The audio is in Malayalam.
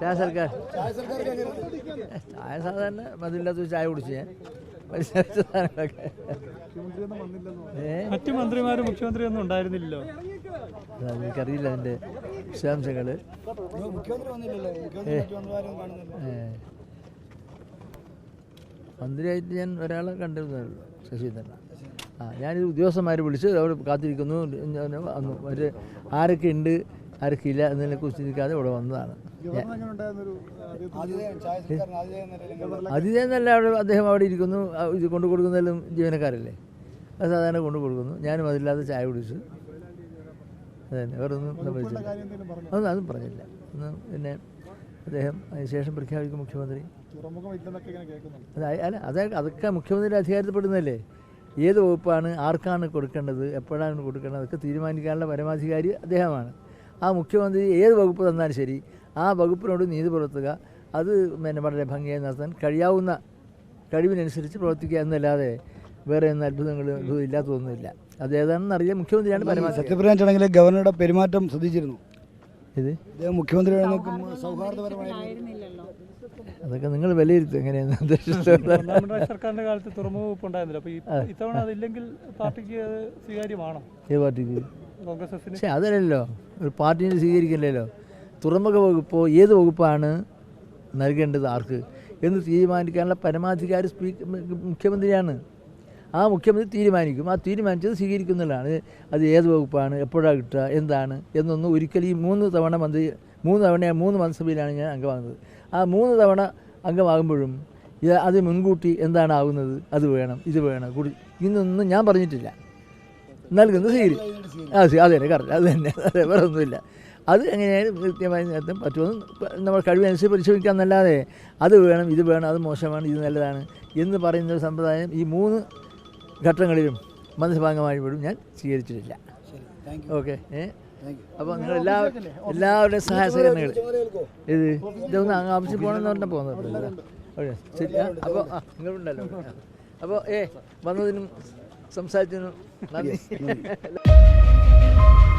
ചായ സർക്കാർ. ചായ സാധാരണ മതില്ലാത്ത ചായ കുടിച്ചു ഞാൻ. സാധനങ്ങളൊക്കെ. മറ്റു മന്ത്രിമാരും മുഖ്യമന്ത്രിയൊന്നും ഉണ്ടായിരുന്നില്ലല്ലോ. എനിക്കറിയില്ല അതിന്റെ വിശദാംശങ്ങൾ കാണുന്നില്ല ഏ. മന്ത്രിയായിട്ട് ഞാൻ ഒരാളെ കണ്ടിരുന്നേ ഉള്ളൂ ശശീന്ദ്രൻ ആ ഞാനിത് ഉദ്യോഗസ്ഥന്മാർ വിളിച്ച് അവർ കാത്തിരിക്കുന്നു. അവർ ആരൊക്കെ ഉണ്ട്? ഇല്ല എന്നതിനെ കുറിച്ച് ചിന്തിക്കാതെ ഇവിടെ വന്നതാണ്. അതിഥേ എന്നല്ല അവിടെ അദ്ദേഹം അവിടെ ഇരിക്കുന്നു. ഇത് കൊണ്ടു കൊടുക്കുന്നതിലും ജീവനക്കാരല്ലേ? അത് സാധാരണ കൊണ്ടു കൊടുക്കുന്നു. ഞാനും അതില്ലാതെ ചായ കുടിച്ചു. അതന്നെ വേറെ ഒന്നും സംഭവിച്ചില്ല. അതൊന്നും അതും പറഞ്ഞില്ല. ഒന്ന് പിന്നെ അദ്ദേഹം അതിനുശേഷം പ്രഖ്യാപിക്കും മുഖ്യമന്ത്രി. അയ- അല്ല അതെ അതൊക്കെ മുഖ്യമന്ത്രിയുടെ അധികാരത്തിൽപ്പെടുന്നതല്ലേ? ഏത് വകുപ്പാണ് ആർക്കാണ് കൊടുക്കേണ്ടത് എപ്പോഴാണ് കൊടുക്കേണ്ടത് അതൊക്കെ തീരുമാനിക്കാനുള്ള പരമാധികാരി അദ്ദേഹമാണ്. ആ മുഖ്യമന്ത്രി ഏത് വകുപ്പ് തന്നാലും ശരി ആ വകുപ്പിനോട് നീതി പുലർത്തുക. അത് പിന്നെ വളരെ ഭംഗിയായി നടത്താൻ കഴിയാവുന്ന കഴിവിനനുസരിച്ച് പ്രവർത്തിക്കുക എന്നല്ലാതെ വേറെ ഒന്നും അത്ഭുതങ്ങൾ ഇല്ലാത്തതൊന്നുമില്ല. അത് ഏതാണെന്ന് അറിയാൻ മുഖ്യമന്ത്രിയാണ് പരമാവധി. സത്യപ്രതിജ്ഞ ചടങ്ങിൽ ഗവർണറുടെ പെരുമാറ്റം ശ്രദ്ധിച്ചിരുന്നു. ഇത്? അദ്ദേഹം മുഖ്യമന്ത്രിയോട് അതൊക്കെ നിങ്ങൾ വിലയിരുത്തും എങ്ങനെയാണ് സർക്കാരിന്റെ കാലത്ത് തുറമുഖ വകുപ്പ് ഉണ്ടായിരുന്നില്ല അപ്പൊ ഇത്തവണ അതില്ലെങ്കിൽ പാർട്ടിക്ക് സ്വീകാര്യമാണോ? ഏത് പാർട്ടിക്ക്? പക്ഷെ അതല്ലല്ലോ. ഒരു പാർട്ടിനെ സ്വീകരിക്കില്ലല്ലോ തുറമുഖ വകുപ്പോ ഏത് വകുപ്പാണ് നൽകേണ്ടത് ആർക്ക്? എന്ന് തീരുമാനിക്കാനുള്ള പരമാധികാരി സ്പീക്കർ മുഖ്യമന്ത്രിയാണ്. ആ മുഖ്യമന്ത്രി തീരുമാനിക്കും. ആ തീരുമാനിച്ചത് സ്വീകരിക്കുന്നതാണ്. അത് ഏത് വകുപ്പാണ്? എപ്പോഴാണ് കിട്ടുക? എന്താണ്? എന്നൊന്നും ഒരിക്കലും ഈ മൂന്ന് തവണ മന്ത്രി മൂന്ന് തവണ മൂന്ന് മന്ത്രിസഭയിലാണ് ഞാൻ അംഗമാകുന്നത്. ആ മൂന്ന് തവണ അംഗമാകുമ്പോഴും അത് മുൻകൂട്ടി എന്താണ് ആകുന്നത്? അത് വേണം ഇത് വേണം. കൂടി ഇന്നൊന്നും ഞാൻ പറഞ്ഞിട്ടില്ല. നൽകുന്നത് സീരി ആ സീ അത് തന്നെ കറക്റ്റ് അത് തന്നെ അതെ വേറെ ഒന്നുമില്ല. അത് എങ്ങനെയായാലും കൃത്യമായി നേരത്തെ പറ്റുമെന്ന് നമ്മൾ കഴിവനുസരിച്ച് പരിശോധിക്കാമെന്നല്ലാതെ അത് വേണം ഇത് വേണം അത് മോശമാണ് ഇത് നല്ലതാണ് എന്ന് പറയുന്ന ഒരു സമ്പ്രദായം ഈ മൂന്ന് ഘട്ടങ്ങളിലും മന്ത്രിസഭാംഗമായപ്പോഴും ഞാൻ സ്വീകരിച്ചിട്ടില്ല. ഓക്കെ ഏ? അപ്പോൾ നിങ്ങൾ എല്ലാ എല്ലാവരുടെയും സഹായ സഹകരണങ്ങൾ ഇത് ഇതൊന്ന് ആവശ്യം പോകണമെന്ന് പറഞ്ഞാൽ പോകുന്നത് ശരി അപ്പോൾ ആ നിങ്ങളുണ്ടല്ലോ. അപ്പോൾ ഏ വന്നതിനും സംസാരിച്ചതിനും നന്ദി.